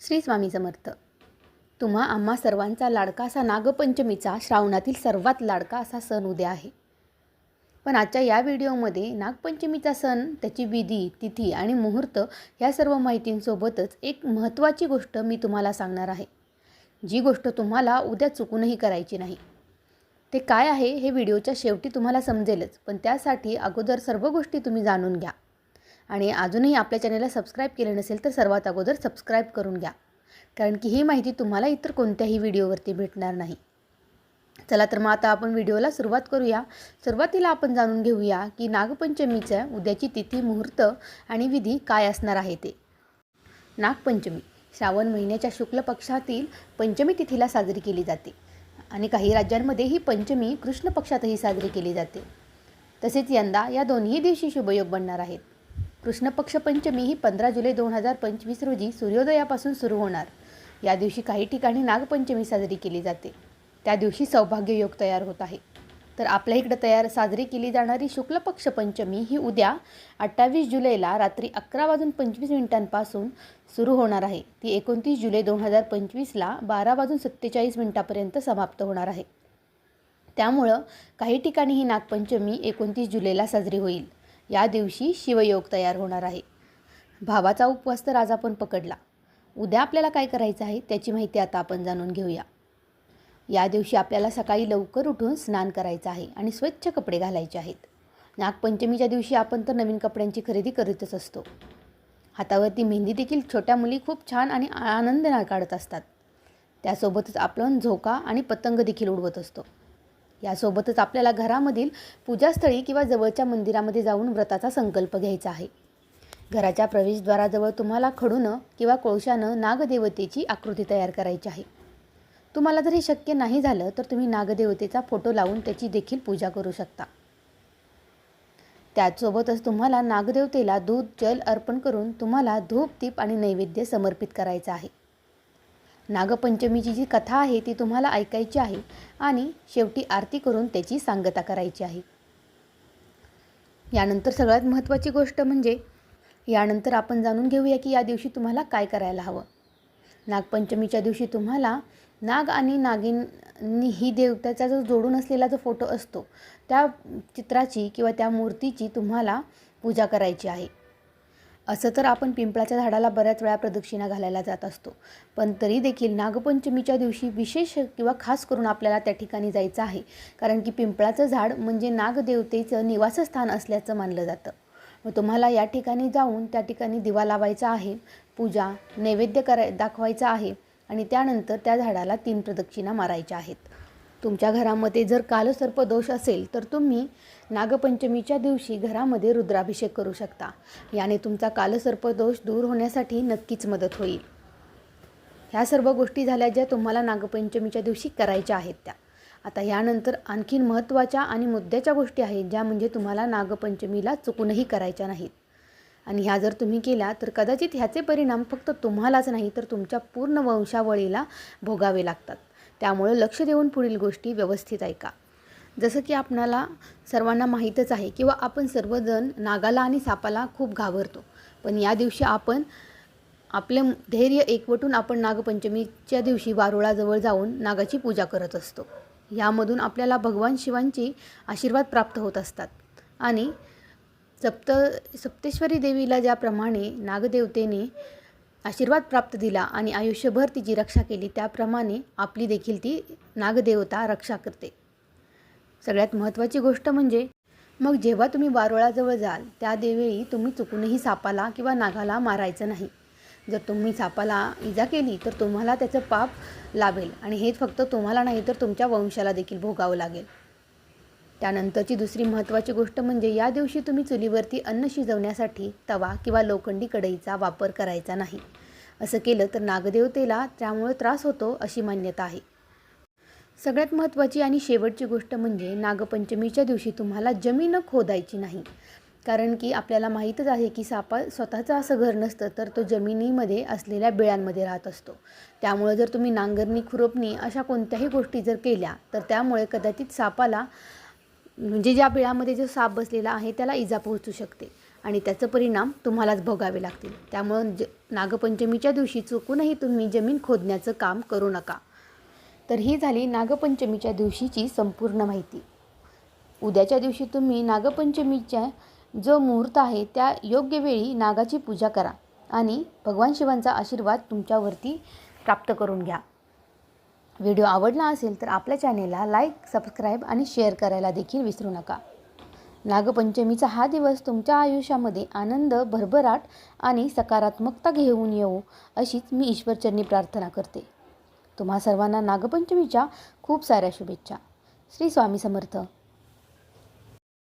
श्री स्वामी समर्थ. तुम्हा आम्हा सर्वांचा लाडका असा नागपंचमीचा श्रावणातील सर्वात लाडका असा सण उद्या आहे. पण आजच्या या व्हिडिओमध्ये नागपंचमीचा सण त्याची विधी तिथी आणि मुहूर्त ह्या सर्व माहितींसोबतच एक महत्त्वाची गोष्ट मी तुम्हाला सांगणार आहे. जी गोष्ट तुम्हाला उद्या चुकूनही करायची नाही. ते काय आहे हे व्हिडिओच्या शेवटी तुम्हाला समजेलच पण त्यासाठी अगोदर सर्व गोष्टी तुम्ही जाणून घ्या. आणि अजूनही आपल्या चॅनलला सबस्क्राईब केले नसेल तर सर्वात अगोदर सबस्क्राईब करून घ्या. कारण की ही माहिती तुम्हाला इतर कोणत्याही व्हिडिओवरती भेटणार नाही. चला तर मग आता आपण व्हिडिओला सुरुवात करूया. सुरुवातीला आपण जाणून घेऊया की नागपंचमीच्या उद्याची तिथी मुहूर्त आणि विधी काय असणार आहे ते. नागपंचमी श्रावण महिन्याच्या शुक्ल पक्षातील पंचमी तिथीला साजरी केली जाते आणि काही राज्यांमध्ये ही पंचमी कृष्ण पक्षातही साजरी केली जाते. तसेच यंदा या दोन्ही दिवशी शुभयोग बनणार आहेत. कृष्णपक्ष पंचमी ही पंधरा जुलै दोन हजार पंचवीस रोजी सूर्योदयापासून सुरू होणार. या दिवशी काही ठिकाणी नागपंचमी साजरी केली जाते. त्या दिवशी सौभाग्य योग तयार होत आहे. तर आपल्या इकडं तयार साजरी केली जाणारी शुक्ल पक्ष पंचमी ही उद्या अठ्ठावीस जुलैला रात्री अकरा वाजून पंचवीस मिनिटांपासून सुरू होणार आहे. ती एकोणतीस जुलै दोन हजार पंचवीसला बारा वाजून सत्तेचाळीस मिनिटापर्यंत समाप्त होणार आहे. त्यामुळं काही ठिकाणी ही नागपंचमी एकोणतीस जुलैला साजरी होईल. या दिवशी शिवयोग तयार होणार आहे. भावाचा उपवास तर आज आपण पकडला. उद्या आपल्याला काय करायचं आहे त्याची माहिती आता आपण जाणून घेऊया. या दिवशी आपल्याला सकाळी लवकर उठून स्नान करायचं आहे आणि स्वच्छ कपडे घालायचे आहेत. नागपंचमीच्या दिवशी आपण तर नवीन कपड्यांची खरेदी करीतच असतो. हातावरती मेहंदी देखील छोट्या मुली खूप छान आणि आनंद काढत असतात. त्यासोबतच आपण झोका आणि पतंग देखील उडवत असतो. यासोबतच आपल्याला घरामधील पूजास्थळी किंवा जवळच्या मंदिरामध्ये जाऊन व्रताचा संकल्प घ्यायचा आहे. घराच्या प्रवेशद्वाराजवळ तुम्हाला खडूनं किंवा कोळशानं नागदेवतेची आकृती तयार करायची आहे. तुम्हाला जर हे शक्य नाही झालं तर तुम्ही नागदेवतेचा फोटो लावून त्याची देखील पूजा करू शकता. त्याचसोबतच तुम्हाला नागदेवतेला दूध जल अर्पण करून तुम्हाला धूप दीप आणि नैवेद्य समर्पित करायचं आहे. नागपंचमीची जी कथा आहे ती तुम्हाला ऐकायची आहे आणि शेवटी आरती करून त्याची सांगता करायची आहे. यानंतर सगळ्यात महत्त्वाची गोष्ट म्हणजे यानंतर आपण जाणून घेऊया की या दिवशी तुम्हाला काय करायला हवं. नागपंचमीच्या दिवशी तुम्हाला नाग आणि नागिनी ही देवताचा जो जोडून असलेला जो फोटो असतो त्या चित्राची किंवा त्या मूर्तीची तुम्हाला पूजा करायची आहे. असं तर आपण पिंपळाच्या झाडाला बऱ्याच वेळा प्रदक्षिणा घालायला जात असतो. पण तरी देखील नागपंचमीच्या दिवशी विशेष किंवा खास करून आपल्याला त्या ठिकाणी जायचं आहे. कारण की पिंपळाचं झाड म्हणजे नागदेवतेचं निवासस्थान असल्याचं मानलं जातं. मग तुम्हाला या ठिकाणी जाऊन त्या ठिकाणी दिवा लावायचा आहे पूजा नैवेद्य कराय दाखवायचा आहे आणि त्यानंतर त्या झाडाला तीन प्रदक्षिणा मारायच्या आहेत. तुमच्या घरामध्ये जर कालसर्प दोष असेल तर तुम्ही नागपंचमीच्या दिवशी घरामध्ये रुद्राभिषेक करू शकता. याने तुमचा कालसर्प दोष दूर होण्यासाठी नक्कीच मदत होईल. ह्या सर्व गोष्टी झाल्या ज्या तुम्हाला नागपंचमीच्या दिवशी करायच्या आहेत त्या. आता यानंतर आणखीन महत्त्वाच्या आणि मुद्द्याच्या गोष्टी आहेत ज्या म्हणजे तुम्हाला नागपंचमीला चुकूनही करायच्या नाहीत. आणि ह्या जर तुम्ही केल्या तर कदाचित ह्याचे परिणाम फक्त तुम्हालाच नाही तर तुमच्या पूर्ण वंशावळीला भोगावे लागतात. त्यामुळे लक्ष देऊन पुढील गोष्टी व्यवस्थित ऐका. जसं की आपणाला सर्वांना माहीतच आहे किंवा आपण सर्वजण नागाला आणि सापाला खूप घाबरतो. पण या दिवशी आपण आपले धैर्य एकवटून आपण नागपंचमीच्या दिवशी वारुळाजवळ जाऊन नागाची पूजा करत असतो. यामधून आपल्याला भगवान शिवांची आशीर्वाद प्राप्त होत असतात. आणि सप्त सप्तेश्वरी देवीला ज्याप्रमाणे नागदेवतेने आशीर्वाद प्राप्त दिला आणि आयुष्यभर तिची रक्षा केली त्याप्रमाणे आपली देखील ती नागदेवता रक्षा करते. सगळ्यात महत्त्वाची गोष्ट म्हणजे मग जेव्हा तुम्ही वारोळाजवळ जाल त्या देवेळी तुम्ही चुकूनही सापाला किंवा नागाला मारायचं नाही. जर तुम्ही सापाला इजा केली तर तुम्हाला त्याचं पाप लाभेल आणि हेच फक्त तुम्हाला नाही तर तुमच्या वंशाला देखील भोगावं लागेल. त्यानंतरची दुसरी महत्त्वाची गोष्ट म्हणजे या दिवशी तुम्ही चुलीवरती अन्न शिजवण्यासाठी तवा किंवा लोखंडी कढईचा वापर करायचा नाही. असं केलं तर नागदेवतेला त्यामुळे त्रास होतो अशी मान्यता आहे. सगळ्यात महत्त्वाची आणि शेवटची गोष्ट म्हणजे नागपंचमीच्या दिवशी तुम्हाला जमीन खोदायची नाही. कारण की आपल्याला माहीतच आहे की सापा स्वतःचं असं घर नसतं तर तो जमिनीमध्ये असलेल्या बिळांमध्ये राहत असतो. त्यामुळे जर तुम्ही नांगरणी खुरपणी अशा कोणत्याही गोष्टी जर केल्या तर त्यामुळे कदाचित सापाला म्हणजे ज्या बिळामध्ये जो साप बसलेला आहे त्याला इजा पोहोचू शकते. आणि त्याचं परिणाम तुम्हालाच भोगावे लागतील. त्यामुळं ज नागपंचमीच्या दिवशी चुकूनही तुम्ही जमीन खोदण्याचं काम करू नका. तर ही झाली नागपंचमीच्या दिवशीची संपूर्ण माहिती. उद्याच्या दिवशी तुम्ही नागपंचमीच्या जो मुहूर्त आहे त्या योग्य वेळी नागाची पूजा करा आणि भगवान शिवांचा आशीर्वाद तुमच्यावरती प्राप्त करून घ्या. व्हिडिओ आवडला असेल तर आपल्या चॅनेलला लाईक सबस्क्राईब आणि शेअर करायला देखील विसरू नका. नागपंचमीचा हा दिवस तुमच्या आयुष्यामध्ये आनंद भरभराट आणि सकारात्मकता घेऊन येऊ अशीच मी ईश्वरचरणी प्रार्थना करते. तुम्हा सर्वांना नागपंचमीच्या खूप साऱ्या शुभेच्छा. श्री स्वामी समर्थ.